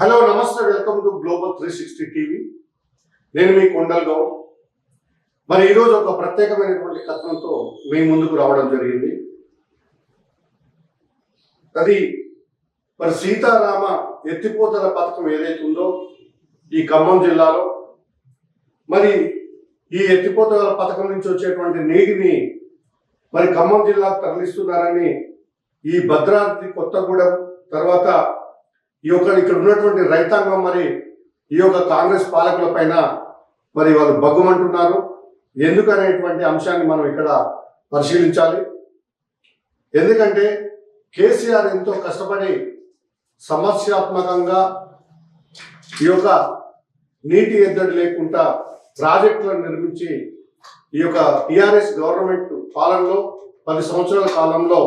Hello నమస్తే welcome to global three sixty TV. నేను మీ కొండల్ గౌడ్. మరి ఈరోజు ఒక ప్రత్యేకమైనటువంటి కథనంతో మీ ముందుకు రావడం జరిగింది. అది మరి సీతారామ ఎత్తిపోతల పథకం ఏదైతే ఉందో ఈ ఖమ్మం జిల్లాలో మరి ఈ ఎత్తిపోతల పథకం నుంచి వచ్చేటువంటి నీటిని మరి ఖమ్మం జిల్లాకు తరలిస్తున్నారని ఈ భద్రాద్రి కొత్తగూడెం తర్వాత ఈ యొక్క ఇక్కడ ఉన్నటువంటి రైతాంగం మరి ఈ యొక్క కాంగ్రెస్ పాలకుల పైన మరి వాళ్ళు బగ్గుమంటున్నారు ఎందుకనేటువంటి అంశాన్ని మనం ఇక్కడ పరిశీలించాలి. ఎందుకంటే కేసీఆర్ ఎంతో కష్టపడి సమస్యాత్మకంగా ఈ యొక్క నీటి ఎద్దడి లేకుండా ప్రాజెక్టులను నిర్మించి ఈ యొక్క టిఆర్ఎస్ గవర్నమెంట్ పాలనలో పది సంవత్సరాల కాలంలో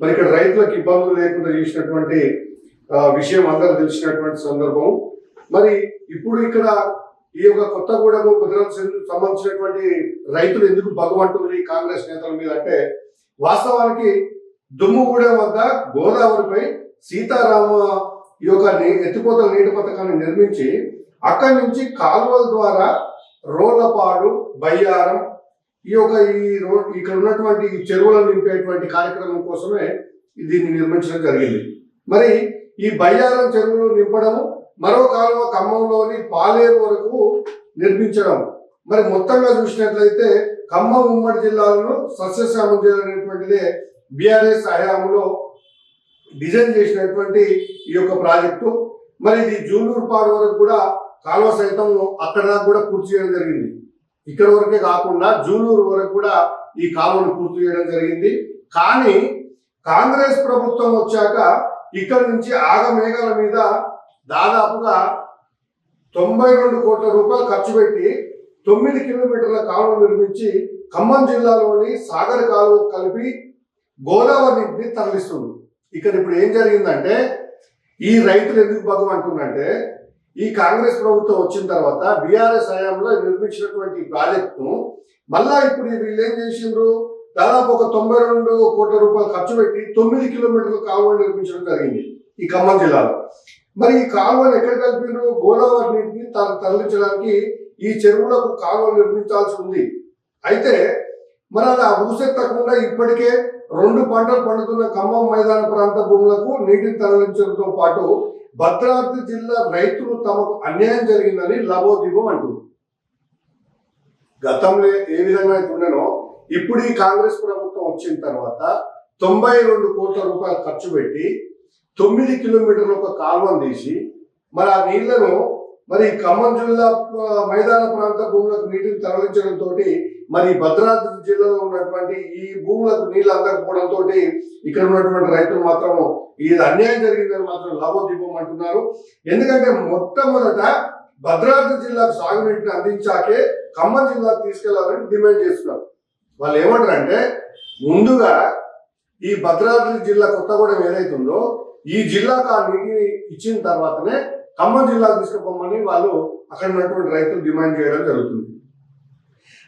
మరి ఇక్కడ రైతులకు ఇబ్బందులు లేకుండా చేసినటువంటి విషయం అందరూ తెలిసినటువంటి సందర్భం. మరి ఇప్పుడు ఇక్కడ ఈ యొక్క కొత్తగూడెము భద్రాద్రి సంబంధించినటువంటి రైతులు ఎందుకు భగవంతులు ఈ కాంగ్రెస్ నేతల మీద అంటే వాస్తవానికి దుమ్ముగూడెం వద్ద గోదావరిపై సీతారామ ఈ యొక్క ఎత్తిపోతల నీటి పథకాన్ని నిర్మించి అక్కడి నుంచి కాలువల ద్వారా రోళ్ళపాడు బయ్యారం ఈ యొక్క ఈ రోడ్ ఇక్కడ ఉన్నటువంటి ఈ చెరువులను నింపేటువంటి కార్యక్రమం కోసమే దీన్ని నిర్మించడం జరిగింది. మరి ఈ బయ్యారం చెరువును నింపడము మరో కాలువ ఖమ్మంలోని పాలేరు వరకు నిర్మించడం. మరి మొత్తంగా చూసినట్లయితే ఖమ్మం ఉమ్మడి జిల్లాలను సస్యశ్యామం చేయాలనేటువంటిదే బీఆర్ఎస్ హయాంలో డిజైన్ చేసినటువంటి ఈ యొక్క ప్రాజెక్టు. మరి ఇది జూలూరుపాడు వరకు కూడా కాలువ సైతం అక్కడ దాకా కూడా పూర్తి చేయడం జరిగింది. ఇక్కడ వరకే కాకుండా జూలూరు వరకు కూడా ఈ కాలువను పూర్తి చేయడం జరిగింది. కానీ కాంగ్రెస్ ప్రభుత్వం వచ్చాక ఇక్కడ నుంచి ఆగమేఘాల మీద దాదాపుగా తొంభై రెండు కోట్ల రూపాయలు ఖర్చు పెట్టి తొమ్మిది కిలోమీటర్ల కాలువ నిర్మించి ఖమ్మం జిల్లాలోని సాగర్ కాలువ కలిపి గోదావరి నీటిని తరలిస్తుంది. ఇక్కడ ఇప్పుడు ఏం జరిగిందంటే ఈ రైతులు ఎందుకు భగవంటుందంటే ఈ కాంగ్రెస్ ప్రభుత్వం వచ్చిన తర్వాత బీఆర్ఎస్ హయాంలో నిర్మించినటువంటి ప్రాజెక్టును మళ్ళా ఇప్పుడు వీళ్ళు ఏం చేసిండ్రు? దాదాపు ఒక తొంభై రెండు కోట్ల రూపాయలు ఖర్చు పెట్టి తొమ్మిది కిలోమీటర్ల కాలువలు నిర్మించడం జరిగింది ఈ ఖమ్మం జిల్లాలో. మరి ఈ కాలువలు ఎక్కడ కలిపినారు గోదావరి నీటిని త- తరలించడానికి ఈ చెరువులకు కాలువలు నిర్మించాల్సి ఉంది. అయితే మరి అది ఆ ఊసెత్తకుండా ఇప్పటికే రెండు పంటలు పండుతున్న ఖమ్మం మైదాన ప్రాంత భూములకు నీటిని తరలించడంతో పాటు భద్రాద్రి జిల్లా రైతులు తమకు అన్యాయం జరిగిందని లబోదిబం అంటుంది. గతంలో ఏ విధంగా అయితే ఉండేనో ఇప్పుడు ఈ కాంగ్రెస్ ప్రభుత్వం వచ్చిన తర్వాత తొంభై రెండు కోట్ల రూపాయలు ఖర్చు పెట్టి తొమ్మిది కిలోమీటర్ల ఒక కాలువను తీసి మరి ఆ నీళ్ళను మరి ఖమ్మం జిల్లా మైదాన ప్రాంత భూములకు నీటిని తరలించడంతో మరి భద్రాద్రి జిల్లాలో ఉన్నటువంటి ఈ భూములకు నీళ్ళు అందకపోవడంతో ఇక్కడ ఉన్నటువంటి రైతులు మాత్రం ఇది అన్యాయం జరిగిందని మాత్రం లాభోదీపం అంటున్నారు ఎందుకంటే మొట్టమొదట భద్రాద్రి జిల్లాకు సాగునీటిని అందించాకే ఖమ్మం జిల్లాకు తీసుకెళ్ళాలని డిమాండ్ చేస్తున్నారు. వాళ్ళు ఏమంటారంటే ముందుగా ఈ భద్రాద్రి జిల్లా కొత్తగూడెం ఏదైతుందో ఈ జిల్లాకు ఆ నీటిని ఇచ్చిన తర్వాతనే ఖమ్మం జిల్లాకు తీసుకుపోమని వాళ్ళు అక్కడ ఉన్నటువంటి రైతులు డిమాండ్ చేయడం జరుగుతుంది.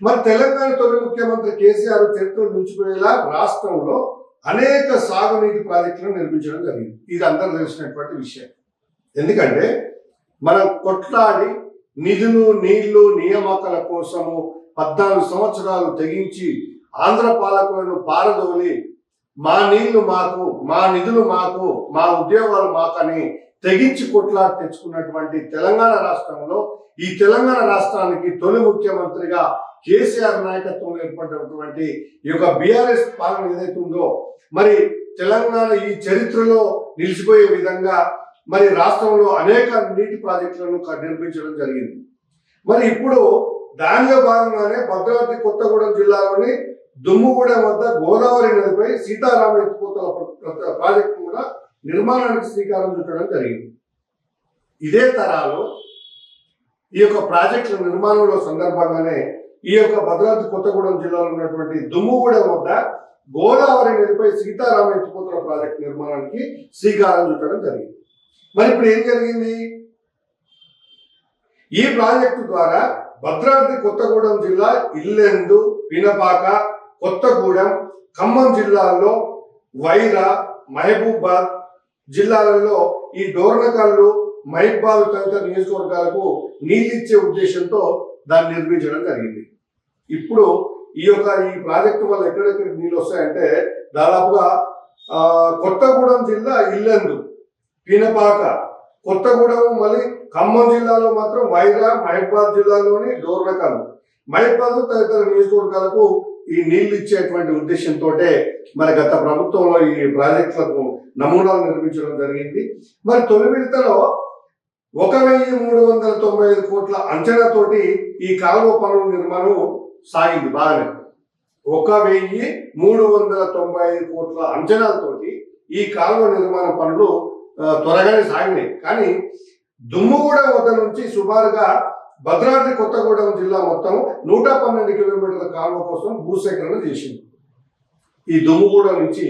మరి తెలంగాణ తొలి ముఖ్యమంత్రి కేసీఆర్ చరిత్రలు నిలిచిపోయేలా రాష్ట్రంలో అనేక సాగునీటి ప్రాజెక్టులను నిర్మించడం జరిగింది. ఇది అందరూ తెలిసినటువంటి విషయం. ఎందుకంటే మనం కొట్లాడి నిధులు నీళ్ళు నియామకాల కోసము పద్నాలుగు సంవత్సరాలు తెగించి ఆంధ్ర పాలకులను పారదోలి మా నీళ్ళు మాకు మా నిధులు మాకు మా ఉద్యోగాలు మాకని తెగించి కొట్లాడి తెచ్చుకున్నటువంటి తెలంగాణ రాష్ట్రంలో ఈ తెలంగాణ రాష్ట్రానికి తొలి ముఖ్యమంత్రిగా కేసీఆర్ నాయకత్వంలో ఏర్పడినటువంటి ఈ యొక్క బీఆర్ఎస్ పాలన ఏదైతే ఉందో మరి తెలంగాణ ఈ చరిత్రలో నిలిచిపోయే విధంగా మరి రాష్ట్రంలో అనేక నీటి ప్రాజెక్టులను క- నిర్మించడం జరిగింది. మరి ఇప్పుడు దానిలో భాగంగానే భద్రాద్రి కొత్తగూడెం జిల్లాలోని దుమ్ముగూడెం వద్ద గోదావరి నదిపై సీతారామ ఎత్తిపోతల ప్రాజెక్టు కూడా నిర్మాణానికి శ్రీకారం చుట్టడం జరిగింది. ఇదే తరాలో ఈ యొక్క ప్రాజెక్టుల నిర్మాణంలో సందర్భంగానే ఈ యొక్క భద్రాద్రి కొత్తగూడెం జిల్లాలో ఉన్నటువంటి దుమ్ముగూడెం వద్ద గోదావరి నదిపై సీతారామ ఎత్తిపోతల ప్రాజెక్టు నిర్మాణానికి శ్రీకారం చుట్టడం జరిగింది. మరి ఇప్పుడు ఏం జరిగింది? ఈ ప్రాజెక్టు ద్వారా భద్రాద్రి కొత్తగూడెం జిల్లా ఇల్లెందు పినపాక కొత్తగూడెం ఖమ్మం జిల్లాలో వైరా మహబూబాద్ జిల్లాలలో ఈ డోర్నకల్లు మహిబాలు తదితర నియోజకవర్గాలకు నీళ్ళు ఇచ్చే ఉద్దేశంతో దాన్ని నిర్మించడం జరిగింది. ఇప్పుడు ఈ యొక్క ఈ ప్రాజెక్టు వల్ల ఎక్కడెక్కడికి నీళ్ళు వస్తాయంటే దాదాపుగా కొత్తగూడెం జిల్లా ఇల్లెందు పినపాక కొత్తగూడెం మళ్ళీ ఖమ్మం జిల్లాలో మాత్రం వైరా మహిబాద్ జిల్లాలోని డోర్నకల్. మహిబాద్ తదితర నియోజకవర్గాలకు ఈ నీళ్ళు ఇచ్చేటువంటి ఉద్దేశంతో మరి గత ప్రభుత్వంలో ఈ ప్రాజెక్టులకు నమూనాలు నిర్మించడం జరిగింది. మరి తొలి విడతలో ఒక వెయ్యి మూడు వందల తొంభై ఐదు కోట్ల అంచనాతోటి ఈ కాలువ పనుల నిర్మాణం సాగింది బాగానే. ఒక వెయ్యి మూడు వందల తొంభై ఐదు కోట్ల అంచనాలతోటి ఈ కాలువ నిర్మాణ పనులు త్వరగానే సాగినాయి. కానీ దుమ్ముగూడ వద్ద నుంచి సుమారుగా భద్రాద్రి కొత్తగూడెం జిల్లా మొత్తం నూట పన్నెండు కిలోమీటర్ల కాలువ కోసం భూసేకరణ చేసింది. ఈ దుమ్ముగూడ నుంచి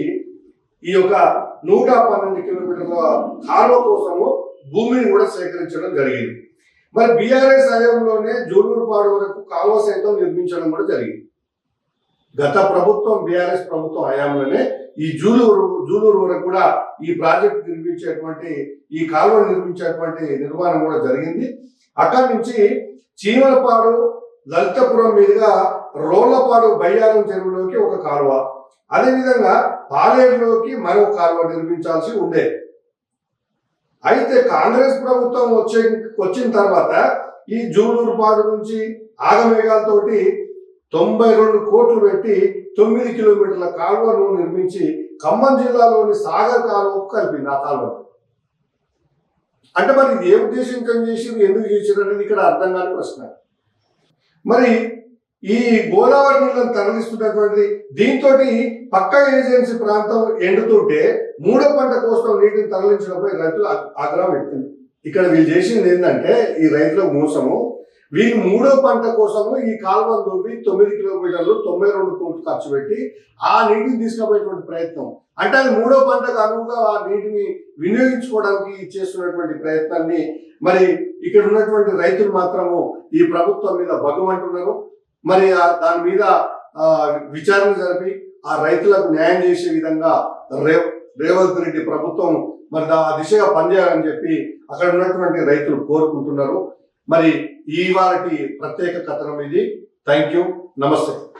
ఈ యొక్క నూట పన్నెండు కిలోమీటర్ల కాలువ కోసము భూమిని కూడా సేకరించడం జరిగింది. మరి బీఆర్ఎస్ హయాంలోనే జూలూరుపాడు వరకు కాలువ సైతం నిర్మించడం కూడా జరిగింది. గత ప్రభుత్వం బీఆర్ఎస్ ప్రభుత్వం హయాంలోనే ఈ జూలూరు జూలూరు వరకు కూడా ఈ ప్రాజెక్ట్ నిర్మించేటువంటి ఈ కాలువ నిర్మించేటువంటి నిర్మాణం కూడా జరిగింది. అక్కడి నుంచి చీమలపాడు లలితపురం మీదుగా రోళ్ళపాడు బయ్యారం చెరువులోకి ఒక కాలువ. అదేవిధంగా పాలేరులోకి మరో కాలువ నిర్మించాల్సి ఉండే. అయితే కాంగ్రెస్ ప్రభుత్వం వచ్చే వచ్చిన తర్వాత ఈ జూలూరుపాడు నుంచి ఆగమేఘాలతోటి తొంభై రెండు కోట్లు పెట్టి తొమ్మిది కిలోమీటర్ల కాలువను నిర్మించి ఖమ్మం జిల్లాలోని సాగర్ కాలువకు కలిపింది ఆ కాలువ. అంటే మరి ఇది ఏ ఉద్దేశంతో చేసి ఎందుకు చేసారు అనేది ఇక్కడ అర్థం కాని ప్రశ్న. మరి ఈ గోదావరి నీళ్ళను తరలిస్తున్నటువంటి దీంతో పక్క ఏజెన్సీ ప్రాంతం ఎండుతుంటే మూడో పంట కోసం నీటిని తరలించడంపై రైతులు ఆగ్రహం వ్యక్తం. ఇక్కడ వీళ్ళు చేసింది ఏంటంటే ఈ రైతుల మోసము వీరి మూడో పంట కోసము ఈ కాలువ దూపి తొమ్మిది కిలోమీటర్లు తొంభై రెండు కోట్లు ఖర్చు పెట్టి ఆ నీటిని తీసుకుపోయేటువంటి ప్రయత్నం. అంటే అది మూడో పంటకు అనువుగా ఆ నీటిని వినియోగించుకోవడానికి చేస్తున్నటువంటి ప్రయత్నాన్ని మరి ఇక్కడ ఉన్నటువంటి రైతులు మాత్రము ఈ ప్రభుత్వం మీద భగమంటున్నారు మరి ఆ- దాని మీద విచారణ జరిపి ఆ రైతులకు న్యాయం చేసే విధంగా రేవంత్ రెడ్డి ప్రభుత్వం మరి దా- ఆ దిశగా పనిచేయాలని చెప్పి అక్కడ ఉన్నటువంటి రైతులు కోరుకుంటున్నారు. మరి ఈ వారికి ప్రత్యేక కథనం ఇది. థ్యాంక్ యూ నమస్తే